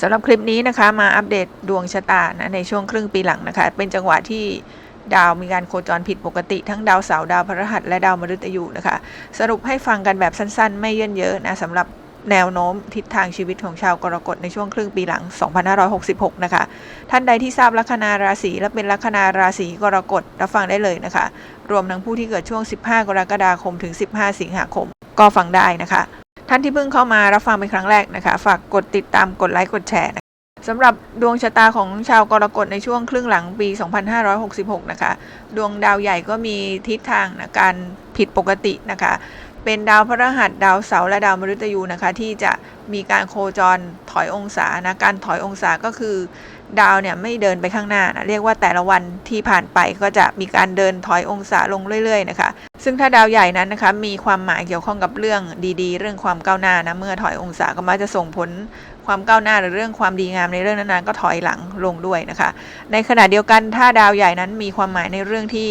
สำหรับคลิปนี้นะคะมาอัปเดตดวงชะตานะในช่วงครึ่งปีหลังนะคะ เป็นจังหวะที่ดาวมีการโคจรผิดปกติทั้งดาวเสาร์ดาวพฤหัส และดาวมฤตยูนะคะ สรุปให้ฟังกันแบบสั้นๆ ไม่เยินเยอะนะสำหรับแนวโน้มทิศทางชีวิตของชาวกรกฎในช่วงครึ่งปีหลัง 2566 นะคะ ท่านใดที่ทราบลัคนาราศีและเป็นลัคนาราศีกรกฎรับฟังได้เลยนะคะ รวมทั้งผู้ที่เกิดช่วง 15 กรกฎาคมถึง 15 สิงหาคม ก็ฟังได้นะคะ ท่านที่เพิ่งเข้ามารับฟังเป็นครั้งแรกนะคะ ฝากกดติดตามกดไลค์กดแชร์นะสำหรับดวงชะตาของชาวกรกฎในช่วงครึ่งหลังปี 2566 นะคะ ดวงดาวใหญ่ก็มีทิศทางนะการผิดปกตินะคะ เป็นดาวพฤหัสดาวเสาร์และดาวมฤตยูนะคะที่จะมีการโคจรถอยองศานะการถอยองศาก็คือ ดาวเนี่ยไม่เดินไปข้างหน้านะเรียกว่าแต่ละวันที่ผ่านไปก็จะมีการเดินถอยองศาลงเรื่อยๆนะคะ ซึ่งถ้าดาวใหญ่นั้นนะคะมีความหมายเกี่ยวข้องกับเรื่องดีๆ เรื่องความก้าวหน้านะเมื่อถอยองศาก็มักจะส่งผลความก้าวหน้าหรือเรื่องความดีงามในเรื่องนั้นๆก็ถอยหลังลงด้วยนะคะ ในขณะเดียวกันถ้าดาวใหญ่นั้นมีความหมายในเรื่องที่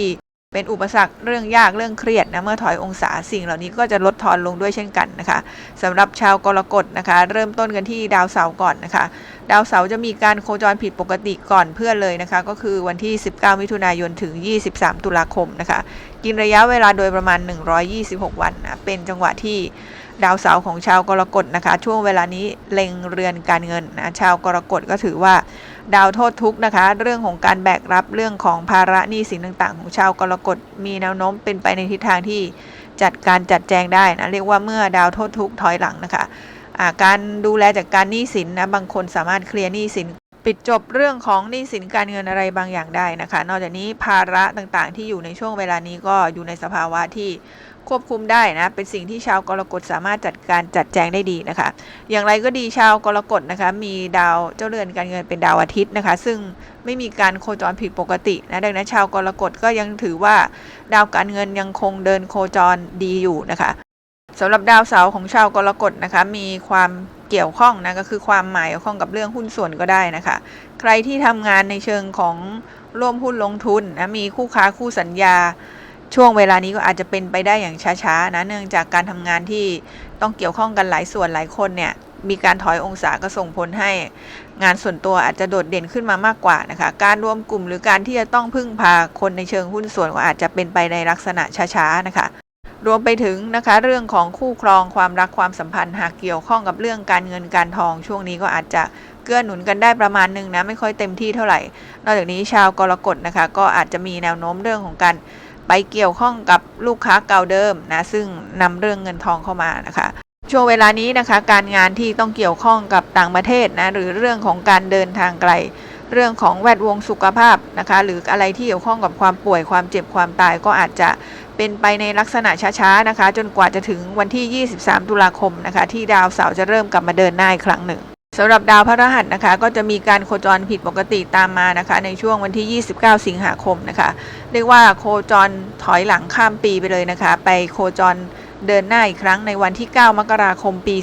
เป็นอุปสรรคเรื่องยากเรื่องเครียดนะเมื่อถอยองศาสิ่งเหล่านี้ก็จะลดทอนลงด้วยเช่นกันนะคะสำหรับชาวกรกฎนะคะ เริ่มต้นกันที่ดาวเสาร์ก่อนนะคะ ดาวเสาร์จะมีการโคจรผิดปกติก่อนเพื่อนเลยนะคะ ก็คือวันที่ 19 มิถุนายนถึง 23 ตุลาคมนะคะ กินระยะเวลาโดยประมาณ 126 วันนะเป็นจังหวะที่ดาวเสาร์ของชาวกรกฎนะคะ ช่วงเวลานี้เล็งเรือนการเงินนะชาวกรกฎก็ถือว่า ดาวโทษทุกข์นะคะ เรื่องของการแบกรับเรื่องของภาระหนี้สินต่างๆ ของชาวกรกฎมีแนวโน้มเป็นไปในทิศทางที่จัดการจัดแจงได้นะเรียกว่าเมื่อดาวโทษทุกข์ถอยหลังนะคะะการดูแลจากการหนี้สินนะบางคนสามารถเคลียร์หนี้สิน ปิดจบเรื่องของหนี้สินการเงินอะไรบางอย่างได้นะคะ นอกจากนี้ภาระต่างๆ ที่อยู่ในช่วงเวลานี้ก็อยู่ในสภาวะที่ควบคุมได้นะ เป็นสิ่งที่ชาวกรกฎสามารถจัดการจัดแจงได้ดีนะคะ อย่างไรก็ดีชาวกรกฎนะคะ มีดาวเจ้าเรือนการเงินเป็นดาวอาทิตย์นะคะ ซึ่งไม่มีการโคจรผิดปกตินะดังนั้นชาวกรกฎก็ยังถือว่า ดาวการเงินยังคงเดินโคจรดีอยู่นะคะ สำหรับดาวเสาร์ของชาวกรกฎนะคะ มีความเกี่ยวข้องนะก็คือความหมายเกี่ยวข้องกับเรื่องหุ้นส่วนก็ได้นะคะ ใครที่ทำงานในเชิงของร่วมหุ้นลงทุนนะมีคู่ค้าคู่สัญญา ช่วงเวลานี้ก็อาจจะเป็นไปได้อย่างช้าๆนะเนื่องจากการทำงานที่ต้องเกี่ยวข้องกันหลายส่วนหลายคนเนี่ยมีการถอยองศาก็ส่งผลให้งานส่วนตัวอาจจะโดดเด่นขึ้นมามากกว่านะคะ การรวมกลุ่มหรือการที่จะต้องพึ่งพาคนในเชิงหุ้นส่วนก็อาจจะเป็นไปในลักษณะช้าๆนะคะ รวมไปถึงนะคะเรื่องของคู่ครองความรักความสัมพันธ์หากเกี่ยวข้องกับเรื่องการเงินการทองช่วงนี้ก็อาจจะเกื้อหนุนกันได้ประมาณหนึ่งนะไม่ค่อยเต็มที่เท่าไหร่ นอกจากนี้ชาวกรกฎนะคะ ก็อาจจะมีแนวโน้มเรื่องของการไปเกี่ยวข้องกับลูกค้าเก่าเดิมนะซึ่งนำเรื่องเงินทองเข้ามานะคะช่วงเวลานี้นะคะการงานที่ต้องเกี่ยวข้องกับต่างประเทศนะหรือเรื่องของการเดินทางไกล เรื่องของแวดวงสุขภาพนะคะ หรืออะไรที่เกี่ยวข้องกับความป่วยความเจ็บความตายก็อาจจะเป็นไปในลักษณะช้าๆนะคะ จนกว่าจะถึงวันที่ 23 ตุลาคมนะคะ ที่ดาวเสาร์จะเริ่มกลับมาเดินหน้าอีกครั้งหนึ่งสำหรับดาวพฤหัสนะคะก็จะมีการโคจรผิดปกติตามมานะคะ ในช่วงวันที่ 29 สิงหาคมนะคะ เรียกว่าโคจรถอยหลังข้ามปีไปเลยนะคะ ไปโคจรเดินหน้าอีกครั้งในวันที่ 9 มกราคมปี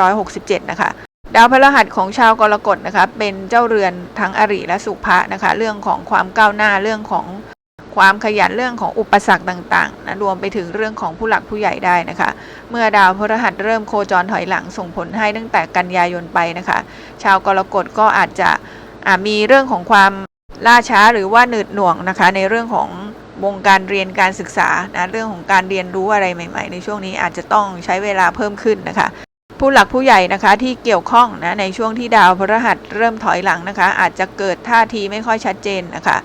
2567 นะคะ ดาวพฤหัสของชาวกรกฎนะคะเป็นเจ้าเรือนทั้งอริและสุภะนะคะ เรื่องของความก้าวหน้าเรื่องของความขยันเรื่องของอุปสรรคต่างๆนะรวมไปถึงเรื่องของผู้หลักผู้ใหญ่ได้นะคะ เมื่อดาวพฤหัสเริ่มโคจรถอยหลังส่งผลให้ตั้งแต่กันยายนไปนะคะ ชาวกรกฎก็อาจจะมีเรื่องของความล่าช้าหรือว่าหนืดหน่วงนะคะ ในเรื่องของวงการเรียนการศึกษานะเรื่องของการเรียนรู้อะไรใหม่ ๆ ในช่วงนี้อาจจะต้องใช้เวลาเพิ่มขึ้นนะคะ ผู้หลักผู้ใหญ่นะคะที่เกี่ยวข้องนะในช่วงที่ดาวพฤหัสเริ่มถอยหลังนะคะ อาจจะเกิดท่าทีไม่ค่อยชัดเจนนะคะ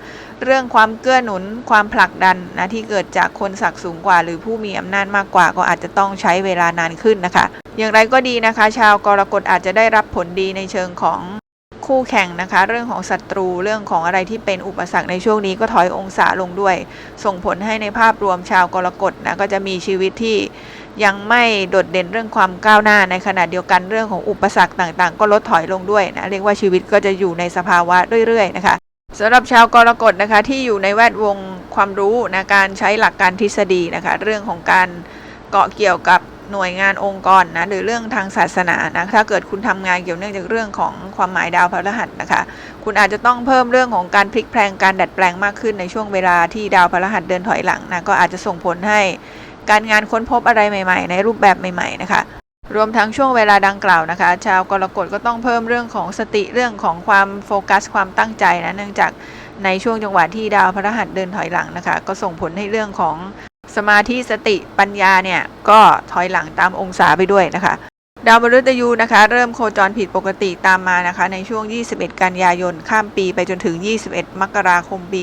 เรื่องความเกื้อหนุนความผลักดันนะที่เกิดจากคนศักดิ์สูงกว่า หรือผู้มีอำนาจมากกว่า ก็อาจจะต้องใช้เวลานานขึ้นนะคะ อย่างไรก็ดีนะคะ ชาวกรกฎอาจจะได้รับผลดีในเชิงของ คู่แข่งนะคะ เรื่องของศัตรูเรื่องของอะไรที่เป็นอุปสรรคในช่วงนี้ก็ถอยองศาลงด้วย ส่งผลให้ในภาพรวมชาวกรกฎนะก็จะมีชีวิตที่ยังไม่โดดเด่นเรื่องความก้าวหน้าในขณะเดียวกันเรื่องของอุปสรรคต่างๆ ก็ลดถอยลงด้วยนะเรียกว่าชีวิตก็จะอยู่ในสภาวะเรื่อยๆนะคะสำหรับชาวกรกฎนะคะที่อยู่ในแวดวงความรู้นะการใช้หลักการทฤษฎีนะคะเรื่องของการเกาะเกี่ยวกับ หน่วยงานองค์กรนะหรือเรื่องทางศาสนานะถ้าเกิดคุณทำงานเกี่ยวเนื่องจากเรื่องของความหมายดาวพฤหัสนะคะ คุณอาจจะต้องเพิ่มเรื่องของการพลิกแพลงการดัดแปลงมากขึ้นในช่วงเวลาที่ดาวพฤหัสเดินถอยหลังนะก็อาจจะส่งผลให้การงานค้นพบอะไรใหม่ ๆ ในรูปแบบใหม่ ๆ นะคะ รวมทั้งช่วงเวลาดังกล่าวนะคะ ชาวกรกฎก็ต้องเพิ่มเรื่องของสติเรื่องของความโฟกัสความตั้งใจนะเนื่องจากในช่วงจังหวะที่ดาวพฤหัสเดินถอยหลังนะคะ ก็ส่งผลให้เรื่องของ สมาธิสติปัญญาเนี่ยก็ถอยหลังตามองศาไปด้วยนะคะ ดาวมฤตยูนะคะเริ่มโคจรผิดปกติตามมานะคะ ในช่วง 21 กันยายน ข้ามปีไปจนถึง 21 มกราคมปี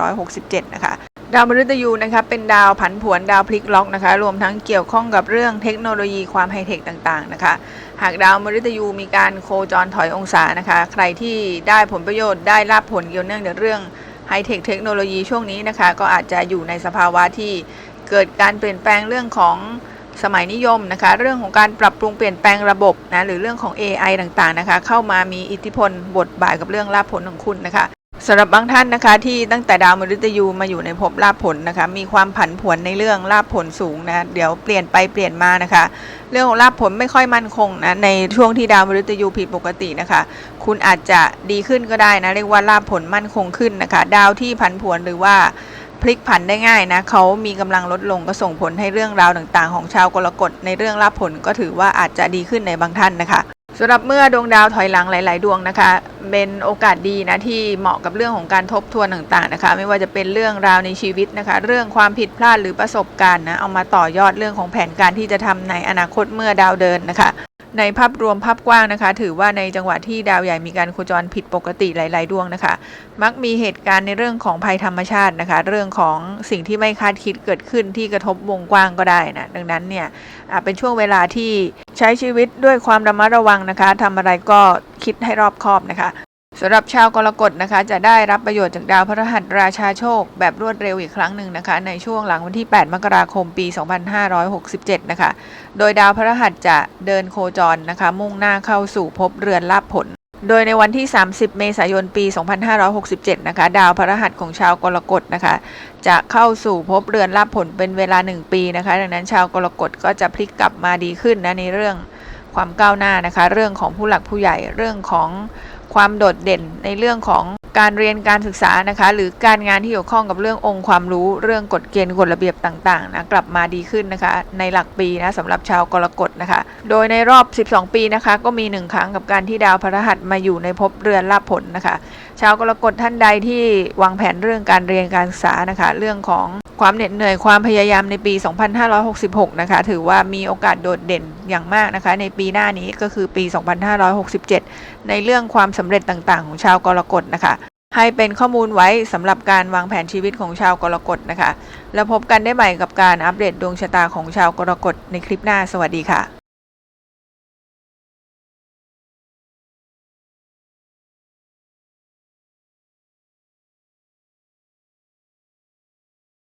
2567 นะคะดาวมฤตยูนะคะเป็นดาวผันผวนดาวพลิกล็อกนะคะ รวมทั้งเกี่ยวข้องกับเรื่องเทคโนโลยีความไฮเทคต่างๆนะคะ หากดาวมฤตยูมีการโคจรถอยองศานะคะ ใครที่ได้ผลประโยชน์ได้รับผลเกี่ยวเนื่องกับเรื่อง ไฮเทคเทคโนโลยีช่วงนี้นะคะ ก็อาจจะอยู่ในสภาวะที่เกิดการเปลี่ยนแปลงเรื่องของสมัยนิยมนะคะ เรื่องของการปรับปรุงเปลี่ยนแปลงระบบนะหรือเรื่องของ AI ต่างๆนะคะ เข้ามามีอิทธิพลบทบาทกับเรื่องลาภผลของคุณนะคะ สำหรับบางท่านนะคะที่ตั้งแต่ดาวมฤตยูมาอยู่ในภพลาภผลนะคะ มีความผันผวนในเรื่องลาภผลสูงนะเดี๋ยวเปลี่ยนไปเปลี่ยนมานะคะ เรื่องของลาภผลไม่ค่อยมั่นคงนะในช่วงที่ดาวมฤตยูผิดปกตินะคะ คุณอาจจะดีขึ้นก็ได้นะเรียกว่าลาภผลมั่นคงขึ้นนะคะ ดาวที่ผันผวนหรือว่าพลิกผันได้ง่ายนะเขามีกำลังลดลงก็ส่งผลให้เรื่องราวต่างๆ ของชาวกรกฎในเรื่องลาภผลก็ถือว่าอาจจะดีขึ้นในบางท่านนะคะ สำหรับเมื่อดวงดาวถอยหลังหลาย ๆ ดวงนะคะ เป็นโอกาสดีนะที่เหมาะกับเรื่องของการทบทวนต่าง ๆ นะคะ ไม่ว่าจะเป็นเรื่องราวในชีวิตนะคะ เรื่องความผิดพลาดหรือประสบการณ์นะเอามาต่อยอดเรื่องของแผนการที่จะทำในอนาคตเมื่อดาวเดินนะคะ ในภาพรวมภาพกว้างนะคะ ถือว่าในจังหวะที่ดาวใหญ่มีการโคจรผิดปกติหลาย ๆ ดวงนะคะ มักมีเหตุการณ์ในเรื่องของภัยธรรมชาตินะคะ เรื่องของสิ่งที่ไม่คาดคิดเกิดขึ้นที่กระทบวงกว้างก็ได้นะดังนั้นเนี่ยอ่าเป็นช่วงเวลาที่ ช้ชีวิตด้วยความระมัดระวังนะคะทำอะไรก็คิดให้รอบคอบนะคะสำหรับชาวกรกฎนะคะ จะได้รับประโยชน์จากดาวพฤหัสราชาโชค แบบรวดเร็วอีกครั้งหนึ่งนะคะ ในช่วงหลังวันที่ 8 มกราคมปี 2567 นะคะ โดยดาวพฤหัสจะเดินโคจรนะคะ มุ่งหน้าเข้าสู่ภพเรือนลาภผล โดยในวันที่ 30 เมษายน ปี 2567 นะคะ ดาวพระหัสของชาวกรกฎนะคะ จะเข้าสู่พบเรือนรับผลเป็นเวลา 1 ปีนะคะ ดังนั้นชาวกรกฎก็จะพลิกกลับมาดีขึ้นนะในเรื่องความก้าวหน้านะคะ เรื่องของผู้หลักผู้ใหญ่ เรื่องของความโดดเด่นในเรื่องของ การเรียนการศึกษานะคะ หรือการงานที่เกี่ยวข้องกับเรื่ององค์ความรู้เรื่องกฎเกณฑ์กฎระเบียบต่างๆนะกลับมาดีขึ้นนะคะ ในหลักปีนะสำหรับชาวกรกฎนะคะ โดยในรอบ 12 ปีนะคะ ก็มีหนึ่งครั้งกับการที่ดาวพฤหัสมาอยู่ในภพเรือนลาภผลนะคะ ชาวกรกฎท่านใดที่วางแผนเรื่องการเรียนการศึกษานะคะ เรื่องของความเหน็ดเหนื่อยความพยายามในปี 2566 นะคะ ถือว่ามีโอกาสโดดเด่นอย่างมากนะคะ ในปีหน้านี้ก็คือปี 2567 ในเรื่องความสำเร็จต่างๆ ของชาวกรกฎนะคะ ให้เป็นข้อมูลไว้สำหรับการวางแผนชีวิตของชาวกรกฎนะคะ แล้วพบกันได้ใหม่กับการอัปเดตดวงชะตาของชาวกรกฎในคลิปหน้า สวัสดีค่ะ